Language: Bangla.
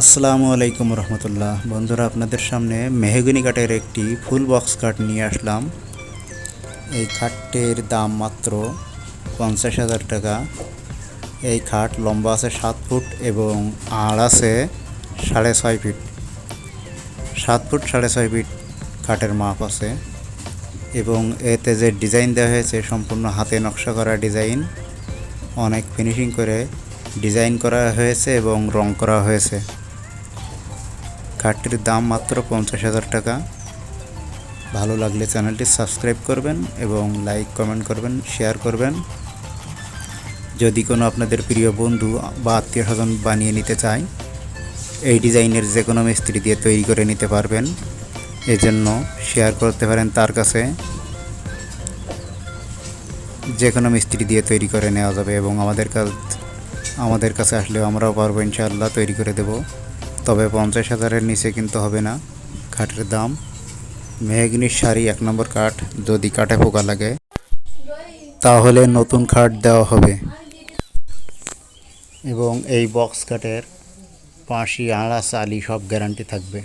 আসসালামু আলাইকুম রহমতুল্লাহ। বন্ধুরা, আপনাদের সামনে মেহগনি কাঠের একটি ফুল বক্স কাঠ নিয়ে আসলাম। এই খাটটির দাম মাত্র পঞ্চাশ হাজার টাকা। এই খাট লম্বা আছে সাত ফুট এবং আড় আছে সাড়ে ছয় ফিট। সাত ফুট সাড়ে ছয় ফিট কাঠের মাপ আছে এবং এতে যে ডিজাইন দেওয়া হয়েছে, সম্পূর্ণ হাতে নকশা করা ডিজাইন। অনেক ফিনিশিং করে ডিজাইন করা হয়েছে এবং রং করা হয়েছে। কাঠটির দাম মাত্র পঞ্চাশ হাজার টাকা। ভালো লাগলে চ্যানেলটি সাবস্ক্রাইব করবেন এবং লাইক, কমেন্ট করবেন, শেয়ার করবেন। যদি কোনো আপনাদের প্রিয় বন্ধু বা আত্মীয় স্বজন বানিয়ে নিতে চায়, এই ডিজাইনের যে কোনো মিস্ত্রি দিয়ে তৈরি করে নিতে পারবেন। এজন্য শেয়ার করতে পারেন তার কাছে। যে কোনো মিস্ত্রি দিয়ে তৈরি করে নেওয়া যাবে এবং আমাদের কাছ, আমাদের কাছে আসলেও আমরাও পারব ইনশাআল্লাহ তৈরি করে দেব। তবে পঞ্চাশ হাজারের নিচে কিন্তু হবে না। খাটের দাম। মেহগিনির শাড়ি, এক নম্বর কাঠ, যদি কাঠে পোকা লাগে। তাহলে নতুন খাট দেওয়া হবে। এবং এই বক্স কাঠের পাঁশি আড়া চালি সব গ্যারান্টি থাকবে।